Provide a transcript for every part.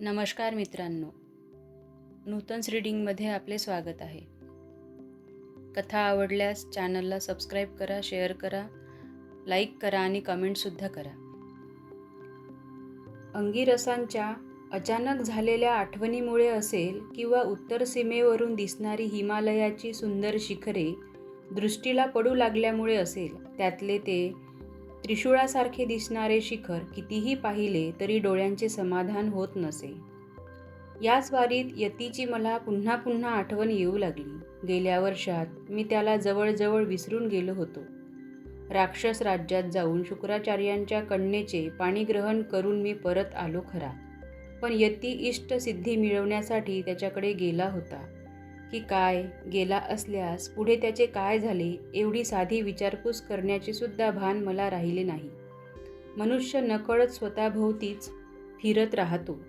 नमस्कार मित्रांनो. नूतन्स रीडिंगमध्ये आपले स्वागत आहे. कथा आवडल्यास चॅनलला सबस्क्राईब करा शेअर करा लाईक करा आणि कमेंटसुद्धा करा. अंगिरसांच्या अचानक झालेल्या आठवणीमुळे असेल किंवा उत्तर सीमेवरून दिसणारी हिमालयाची सुंदर शिखरे दृष्टीला पडू लागल्यामुळे असेल त्यातले ते त्रिशूळासारखे दिसणारे शिखर कितीही पाहिले तरी डोळ्यांचे समाधान होत नसे. याच वारीत यतीची मला पुन्हा पुन्हा आठवण येऊ लागली. गेल्या वर्षात मी त्याला जवळजवळ विसरून गेलो होतो. राक्षस राज्यात जाऊन शुक्राचार्यांच्या कन्येचे पाणीग्रहण करून मी परत आलो खरा. पण यती इष्ट सिद्धी मिळवण्यासाठी त्याच्याकडे गेला होता. की काय गेला असल्यास पुढे त्याचे काय झाले एवढी साधी विचारपूस करण्याचे सुद्धा भान मला राहिले नाही. मनुष्य नकळत स्वतःभोवतीच फिरत राहतो.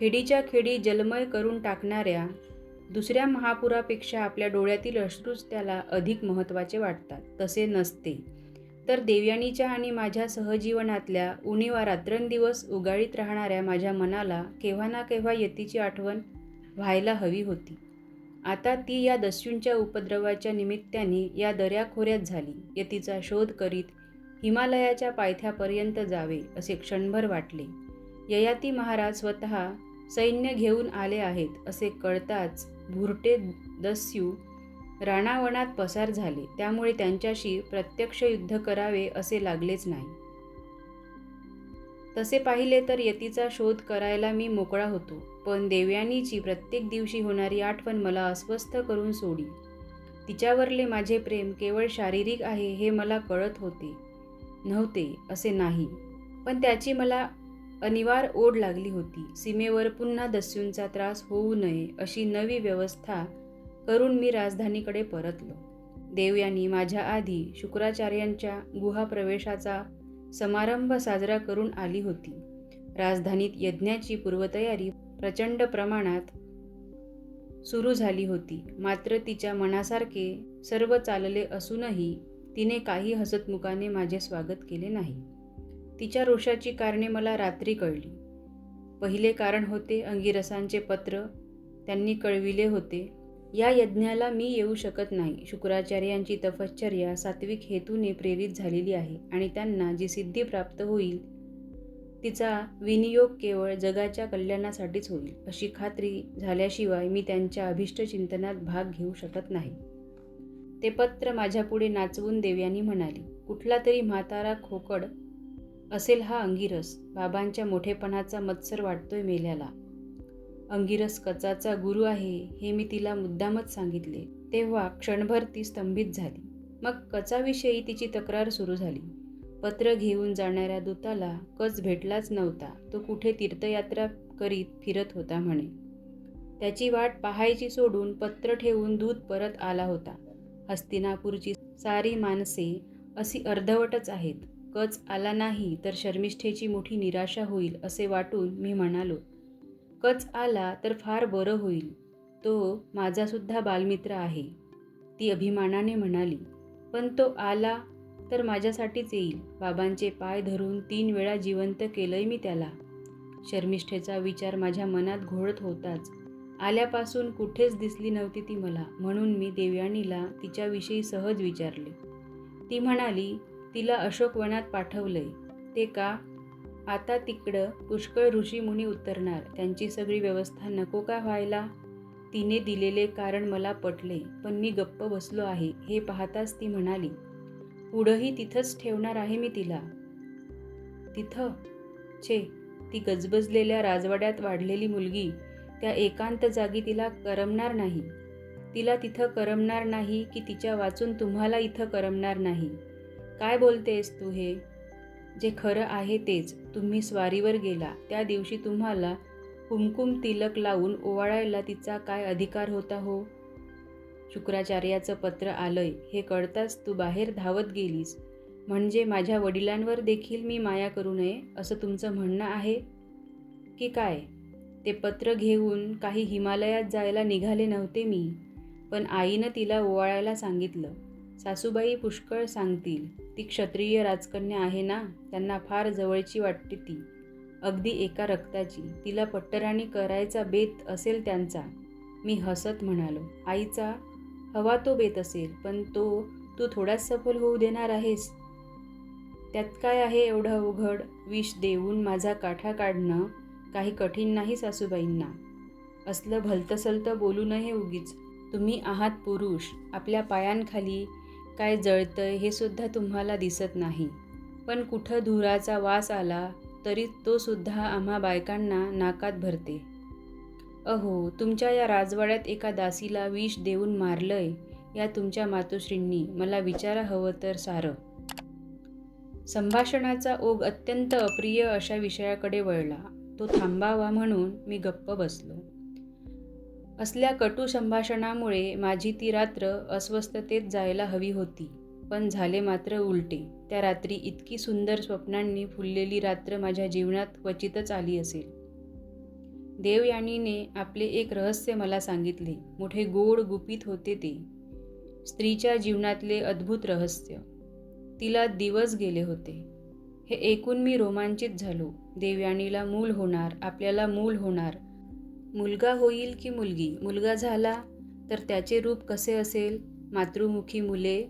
खेडीच्या खेडी जलमय करून टाकणाऱ्या दुसऱ्या महापुरापेक्षा आपल्या डोळ्यातील अश्रूच त्याला अधिक महत्त्वाचे वाटतात. तसे नसते. तर देवयानीच्या आणि माझ्या सहजीवनातल्या उणीवा रात्रंदिवस उगाळीत राहणाऱ्या माझ्या मनाला केव्हा ना केव्हा यतीची आठवण व्हायला हवी होती. आता ती या दस्यूंच्या उपद्रवाच्या निमित्ताने या दऱ्याखोऱ्यात झाली. यतीचा शोध करीत हिमालयाच्या पायथ्यापर्यंत जावे असे क्षणभर वाटले. ययाती महाराज स्वतः सैन्य घेऊन आले आहेत असे कळताच भुरटे दस्यू राणावणात पसार झाले. त्यामुळे त्यांच्याशी प्रत्यक्ष युद्ध करावे असे लागलेच नाही. तसे पाहिले तर यतीचा शोध करायला मी मोकळा होतो. पण देवयानीची प्रत्येक दिवशी होणारी आठवण मला अस्वस्थ करून सोडी. तिच्यावरले माझे प्रेम केवळ शारीरिक आहे हे मला कळत होते. नव्हते असे नाही. पण त्याची मला अनिवार ओढ लागली होती. सीमेवर पुन्हा दस्यूंचा त्रास होऊ नये अशी नवी व्यवस्था करून मी राजधानीकडे परतलो. देवयानी माझ्या आधी शुक्राचार्यांच्या गुहाप्रवेशाचा समारंभ साजरा करून आली होती. राजधानीत यज्ञाची पूर्वतयारी प्रचंड प्रमाणात सुरू झाली होती. मात्र तिच्या मनासारखे सर्व चालले असूनही तिने काही हसतमुखाने माझे स्वागत केले नाही. तिच्या रोषाची कारणे मला रात्री कळली. पहिले कारण होते अंगिरसांचे पत्र त्यांनी कळविले होते. या यज्ञाला मी येऊ शकत नाही. शुक्राचार्यांची तपश्चर्या सात्विक हेतूने प्रेरित झालेली आहे आणि त्यांना जी सिद्धी प्राप्त होईल तिचा विनियोग केवळ जगाच्या कल्याणासाठीच होईल अशी खात्री झाल्याशिवाय मी त्यांच्या अभिष्ट चिंतनात भाग घेऊ शकत नाही. ते पत्र माझ्यापुढे नाचवून देव्यानी म्हणाली कुठला तरी म्हातारा खोकड असेल हा अंगिरस. बाबांच्या मोठेपणाचा मत्सर वाटतोय मेल्याला. अंगिरस कचाचा गुरु आहे हे मी तिला मुद्दामच सांगितले. तेव्हा क्षणभर ती स्तंभित झाली. मग कचाविषयी तिची तक्रार सुरू झाली. पत्र घेऊन जाणाऱ्या दूताला कच भेटलाच नव्हता. तो कुठे तीर्थयात्रा करीत फिरत होता म्हणे. त्याची वाट पाहायची सोडून पत्र ठेवून दूत परत आला होता. हस्तिनापूरची सारी माणसे अशी अर्धवटच आहेत. कच आला नाही तर शर्मिष्ठेची मोठी निराशा होईल असे वाटून मी म्हणालो. कच आला तर फार बरं होईल. तो माझासुद्धा बालमित्र आहे. ती अभिमानाने म्हणाली. पण तो आला तर माझ्यासाठीच येईल. बाबांचे पाय धरून तीन वेळा जिवंत केलंय मी त्याला. शर्मिष्ठेचा विचार माझ्या मनात घोळत होताच. आल्यापासून कुठेच दिसली नव्हती ती मला. म्हणून मी देवयानीला तिच्याविषयी सहज विचारले. ती म्हणाली तिला अशोकवनात पाठवलंय. ते का? आता तिकडं पुष्कळ ऋषीमुनी उतरणार. त्यांची सगळी व्यवस्था नको का व्हायला? तिने दिलेले कारण मला पटले पण मी गप्प बसलो आहे. हे पाहताच ती म्हणाली पुढंही तिथंच ठेवणार आहे मी तिला. तिथं? छे ती गजबजलेल्या राजवाड्यात वाढलेली मुलगी त्या एकांत जागी तिला करमणार नाही. तिला तिथं करमणार नाही की तिच्या वाचून तुम्हाला इथं करमणार नाही. काय बोलतेस तू हे? जे खरं आहे तेच. तुम्ही स्वारीवर गेला. त्या दिवशी तुम्हाला कुमकुम तिलक लावून ओवाळायला तिचा काय अधिकार होता हो? शुक्राचार्याचं पत्र आलंय. हे कळताच तू बाहेर धावत गेलीस. म्हणजे माझ्या वडिलांवर देखील मी माया करू नये असं तुमचं म्हणणं आहे? की काय? ते पत्र घेऊन काही हिमालयात जायला निघाले नव्हते मी. पण आईनं तिला ओवाळायला सांगितलं. सासूबाई पुष्कळ सांगतील ती क्षत्रिय राजकन्या आहे ना त्यांना फार जवळची वाटते ती. अगदी एका रक्ताची. तिला पट्टराणी करायचा बेत असेल त्यांचा. मी हसत म्हणालो आईचा हवा तो बेत असेल पण तो तू थोडाच सफल होऊ देणार आहेस. त्यात काय आहे एवढं अवघड? विष देऊन माझा काठा काढणं काही कठीण नाही सासूबाईंना. असलं भलतंसलतं बोलू नये उगीच. तुम्ही आहात पुरुष आपल्या पायांखाली काय जळतंय हे सुद्धा तुम्हाला दिसत नाही. पण कुठं धुराचा वास आला तरी तो सुद्धा आम्हा बायकांना नाकात भरते. अहो तुमच्या या राजवाड्यात एका दासीला विष देऊन मारलंय या तुमच्या मातोश्रींनी. मला विचारा हवं तर सारं. संभाषणाचा ओघ अत्यंत अप्रिय अशा विषयाकडे वळला. तो थांबावा म्हणून मी गप्प बसलो. असल्या कटू संभाषणामुळे माझी ती रात्र अस्वस्थतेत जायला हवी होती. पण झाले मात्र उलटे. त्या रात्री इतकी सुंदर स्वप्नांनी फुललेली रात्र माझ्या जीवनात क्वचितच आली असेल. देवयानीने आपले एक रहस्य मला सांगितले. मोठे गोड गुपित होते ते. स्त्रीच्या जीवनातले अद्भुत रहस्य. तिला दिवस गेले होते. हे ऐकून मी रोमांचित झालो. देवयानीला मूल होणार आपल्याला मूल होणार. मुलगा होईल की मुलगी? मुलगा झाला तर त्याचे रूप कसे असेल? मातृमुखी मुले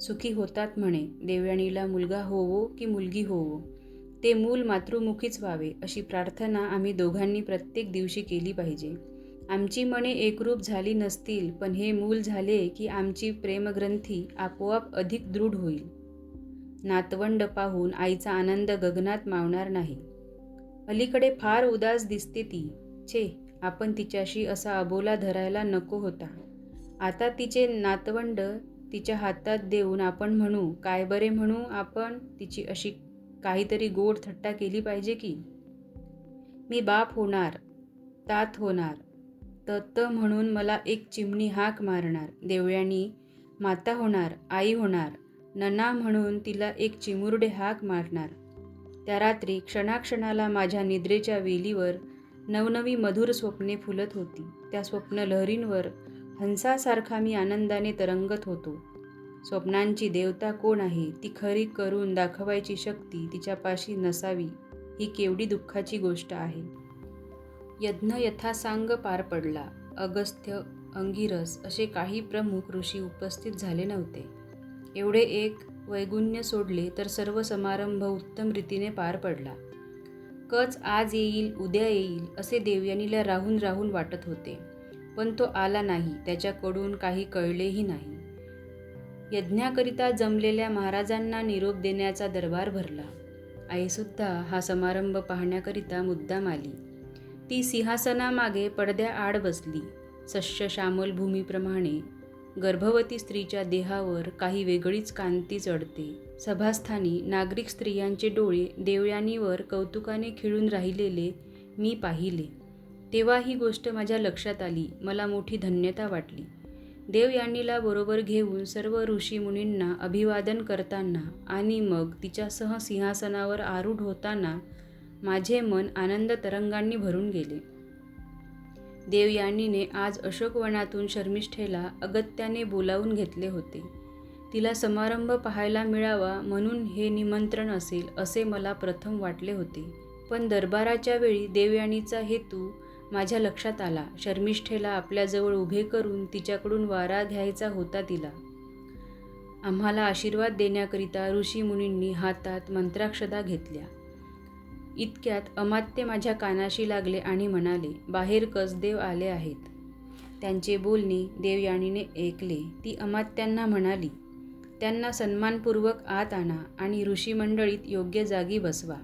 सुखी होतात म्हणे. देवयानीला मुलगा होवो की मुलगी होवो? ते मूल मातृमुखीच व्हावे अशी प्रार्थना आम्ही दोघांनी प्रत्येक दिवशी केली पाहिजे. आमची मने एकरूप झाली नसतील पण हे मूल झाले की आमची प्रेमग्रंथी आपोआप अधिक दृढ होईल. नातवंड पाहून आईचा आनंद गगनात मावणार नाही. अलीकडे फार उदास दिसते ती. छे आपण तिच्याशी असा अबोला धरायला नको होता. आता तिचे नातवंड तिच्या हातात देऊन आपण म्हणू काय बरे म्हणू आपण? तिची अशी काहीतरी गोड थट्टा केली पाहिजे की? मी बाप होणार तात होणार तत्त म्हणून मला एक चिमणी हाक मारणार देवळ्यानी माता होणार आई होणार नना म्हणून तिला एक चिमुरडे हाक मारणार. त्या रात्री क्षणाक्षणाला माझ्या निद्रेच्या वेलीवर नवनवी मधुर स्वप्ने फुलत होती. त्या स्वप्न लहरींवर हंसासारखा मी आनंदाने तरंगत होतो. स्वप्नांची देवता कोण आहे ती खरी करून दाखवायची शक्ती तिच्यापाशी नसावी ही केवढी दुःखाची गोष्ट आहे. यज्ञ यथासांग पार पडला. अगस्त्य अंगिरस असे काही प्रमुख ऋषी उपस्थित झाले नव्हते. एवढे एक वैगुण्य सोडले तर सर्व समारंभ उत्तम रीतीने पार पडला. कच आज येईल उद्या येईल असे देवयानीला राहून राहून वाटत होते. पण तो आला नाही त्याच्याकडून काही कळलेही नाही. यज्ञाकरिता जमलेल्या महाराजांना निरोप देण्याचा दरबार भरला. आईसुद्धा हा समारंभ पाहण्याकरिता मुद्दाम आली. ती सिंहासनामागे पडद्या आड बसली. सश्य श्यामल भूमीप्रमाणे गर्भवती स्त्रीच्या देहावर काही वेगळीच कांती चढते. सभास्थानी नागरिक स्त्रियांचे डोळे देवयानीवर कौतुकाने खिळून राहिलेले मी पाहिले. तेव्हा ही गोष्ट माझ्या लक्षात आली. मला मोठी धन्यता वाटली. देवयानीला बरोबर घेऊन सर्व ऋषीमुनींना अभिवादन करताना आणि मग तिच्यासह सिंहासनावर आरूढ होताना माझे मन आनंद तरंगांनी भरून गेले. देवयानीने आज अशोकवनातून शर्मिष्ठेला अगत्याने बोलावून घेतले होते. तिला समारंभ पाहायला मिळावा म्हणून हे निमंत्रण असेल असे मला प्रथम वाटले होते. पण दरबाराच्या वेळी देवयानीचा हेतू माझ्या लक्षात आला. शर्मिष्ठेला आपल्याजवळ उभे करून तिच्याकडून वारा घ्यायचा होता तिला. आम्हाला आशीर्वाद देण्याकरिता ऋषीमुनींनी हातात मंत्राक्षदा घेतल्या. इतक्यात अमात्य माझ्या कानाशी लागले आणि म्हणाले बाहेर कसदेव आले आहेत. त्यांचे बोलणे देवयानीने ऐकले. ती अमात्यांना म्हणाली त्यांना सन्मानपूर्वक आत आणा आणि ऋषीमंडळीत योग्य जागी बसवा.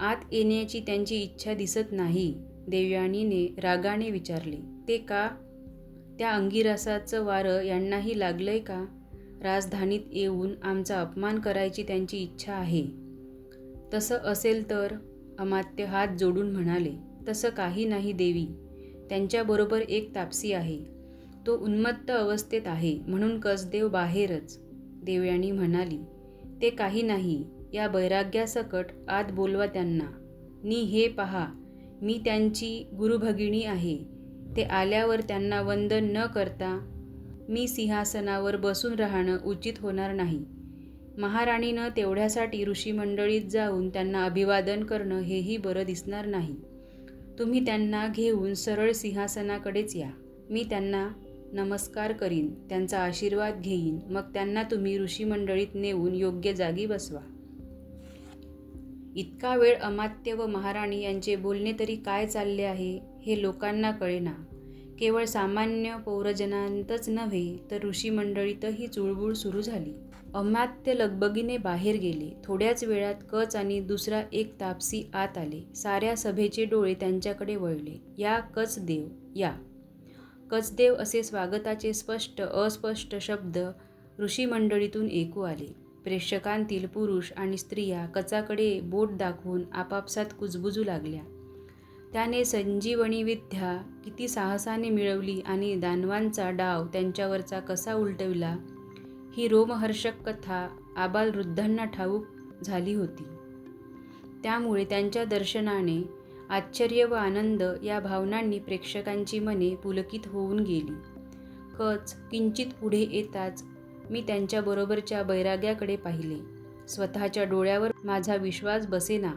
आत येण्याची त्यांची इच्छा दिसत नाही. देवयानीने रागाने विचारले ते का? त्या अंगिरासाचं वारं यांनाही लागलंय का? राजधानीत येऊन आमचा अपमान करायची त्यांची इच्छा आहे. तसं असेल तर अमात्य हात जोडून म्हणाले तसं काही नाही देवी त्यांच्याबरोबर एक तापसी आहे. तो उन्मत्त अवस्थेत आहे म्हणून कसदेव बाहेरच. देवयानी म्हणाली ते काही नाही या बैराग्यासकट आत बोलवा त्यांना. नी हे पहा मी त्यांची गुरुभगिनी आहे. ते आल्यावर त्यांना वंदन न करता मी सिंहासनावर बसून राहणं उचित होणार नाही. महाराणीनं तेवढ्यासाठी ऋषीमंडळीत जाऊन त्यांना अभिवादन करणं हेही बरं दिसणार नाही. तुम्ही त्यांना घेऊन सरळ सिंहासनाकडेच या. मी त्यांना नमस्कार करीन त्यांचा आशीर्वाद घेईन. मग त्यांना तुम्ही ऋषीमंडळीत नेऊन योग्य जागी बसवा. इतका वेळ अमात्य व महाराणी यांचे बोलणे तरी काय चालले आहे हे लोकांना कळेना. केवळ सामान्य पौरजनांतच नव्हे तर ऋषीमंडळीतही चुळबुळ सुरू झाली. अमात्य लगबगीने बाहेर गेले. थोड्याच वेळात कच आणि दुसरा एक तापसी आत आले. साऱ्या सभेचे डोळे त्यांच्याकडे वळले. या कचदेव या. कचदेव असे स्वागताचे स्पष्ट अस्पष्ट शब्द ऋषीमंडळीतून ऐकू आले. प्रेक्षकांतील पुरुष आणि स्त्रिया कचाकडे बोट दाखवून आपापसात कुजबुजू लागल्या. त्याने संजीवनी विद्या किती साहसाने मिळवली आणि दानवांचा डाव त्यांच्यावरचा कसा उलटविला ही रोमहर्षक कथा आबालवृद्धांना ठाऊक झाली होती. त्यामुळे त्यांच्या दर्शनाने आश्चर्य व आनंद या भावनांनी प्रेक्षकांची मने पुलकित होऊन गेली. कच किंचित पुढे येताच मी त्यांच्याबरोबरच्या बैराग्याकडे पाहिले. स्वतःच्या डोळ्यावर माझा विश्वास बसेना.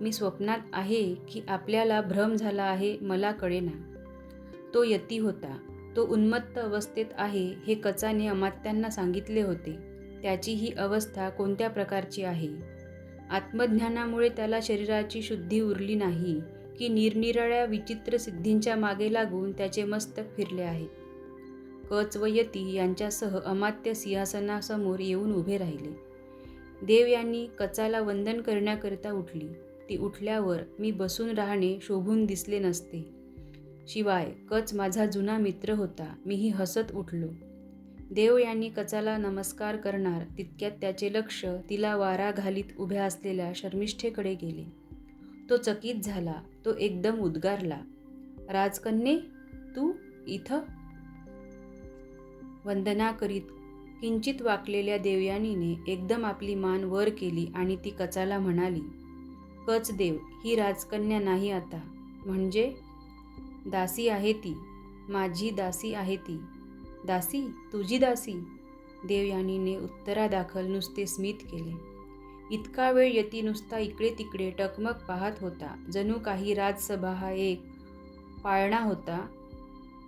मी स्वप्नात आहे की आपल्याला भ्रम झाला आहे मला कळेना. तो यती होता. तो उन्मत्त अवस्थेत आहे हे कचाने अमात्यांना सांगितले होते. त्याची ही अवस्था कोणत्या प्रकारची आहे? आत्मज्ञानामुळे त्याला शरीराची शुद्धी उरली नाही की निरनिराळ्या विचित्र सिद्धींच्या मागे लागून त्याचे मस्तक फिरले आहे. कच व यती यांच्यासह अमात्य सिंहासनासमोर येऊन उभे राहिले. देव यांनी कचाला वंदन करण्याकरिता उठली. ती उठल्यावर मी बसून राहणे शोभून दिसले नसते. शिवाय कच माझा जुना मित्र होता. मीही हसत उठलो. देव यांनी कचाला नमस्कार करणार तितक्यात त्याचे लक्ष तिला वारा घालीत उभ्या असलेल्या शर्मिष्ठेकडे गेले. तो चकित झाला. तो एकदम उद्गारला. राजकन्ये तू इथं वंदना करीत किंचित वाकलेल्या देवयानीने एकदम आपली मान वर केली आणि ती कचाला म्हणाली कच देव ही राजकन्या नाही आता. म्हणजे? दासी आहे ती. माझी दासी आहे ती. दासी? तुझी दासी? देवयानीने उत्तरादाखल नुसते स्मित केले. इतका वेळ यती नुसता इकडे तिकडे टकमक पाहत होता. जणू काही राजसभा हा एक पाळणा होता.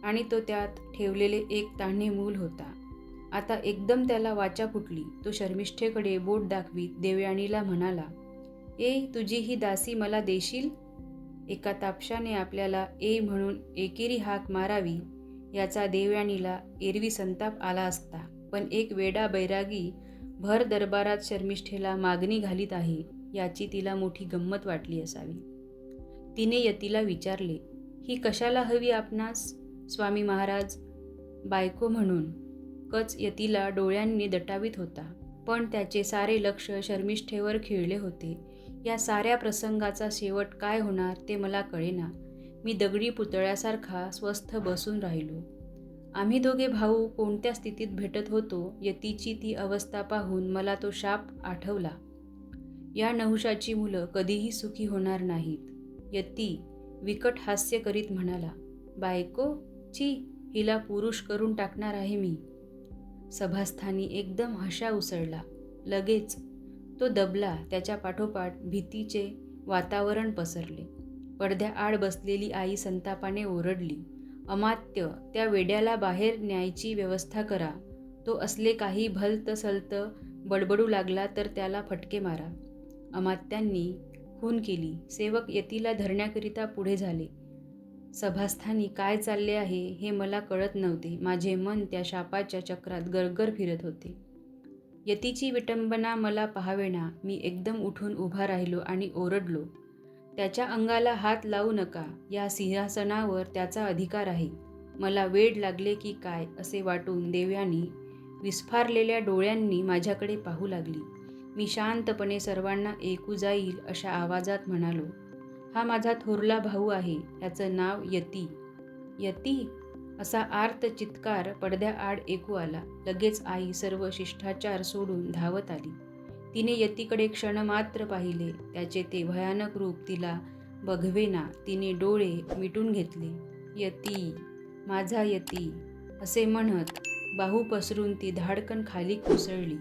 आणि तो त्यात ठेवलेले एक तान्हे मूल होता. आता एकदम त्याला वाचा फुटली. तो शर्मिष्ठेकडे बोट दाखवीत देवयानीला म्हणाला ए तुझी ही दासी मला देशील? एका तापशाने आपल्याला ए म्हणून एकेरी हाक मारावी याचा देवयानीला एरवी संताप आला असता. पण एक वेडा बैरागी भर दरबारात शर्मिष्ठेला मागणी घालीत आहे याची तिला मोठी गंमत वाटली असावी. तिने यतीला विचारले ही कशाला हवी आपणास? स्वामी महाराज बायको म्हणून कच यतीला डोळ्यांनी दटावीत होता. पण त्याचे सारे लक्ष शर्मिष्ठेवर खिळले होते. या साऱ्या प्रसंगाचा शेवट काय होणार ते मला कळेना. मी दगडी पुतळ्यासारखा स्वस्थ बसून राहिलो. आम्ही दोघे भाऊ कोणत्या स्थितीत भेटत होतो यतीची ती अवस्था पाहून मला तो शाप आठवला. या नहुषाची मुलं कधीही सुखी होणार नाहीत. यती विकट हास्य करीत म्हणाला बायको ची हिला पुरुष करून टाकणार आहे मी. सभास्थानी एकदम हशा उसळला. लगेच तो दबला त्याच्या पाठोपाठ भीतीचे वातावरण पसरले. पडद्या आड बसलेली आई संतापाने ओरडली अमात्य त्या वेड्याला बाहेर न्यायची व्यवस्था करा. तो असले काही भलत सलत बडबडू लागला तर त्याला फटके मारा. अमात्यांनी खून केली. सेवक यतीला धरण्याकरिता पुढे झाले. सभास्थानी काय चालले आहे हे मला कळत नव्हते. माझे मन त्या शापाच्या चक्रात गरगर फिरत होते. यतीची विटंबना मला पाहावेना. मी एकदम उठून उभा राहिलो आणि ओरडलो. त्याच्या अंगाला हात लावू नका. या सिंहासनावर त्याचा अधिकार आहे. मला वेड लागले की काय असे वाटून देव्यानी विस्फारलेल्या डोळ्यांनी माझ्याकडे पाहू लागली. मी शांतपणे सर्वांना ऐकू जाईल अशा आवाजात म्हणालो हा माझा थोरला भाऊ आहे याचं नाव यती. यती असा आर्त चित्कार पडद्याआड ऐकू आला. लगेच आई सर्व शिष्टाचार सोडून धावत आली. तिने यतीकडे क्षण मात्र पाहिले. त्याचे ते भयानक रूप तिला बघवेना तिने डोळे मिटून घेतले. यती माझा यती असे म्हणत बाहू पसरून ती धाडकन खाली कोसळली.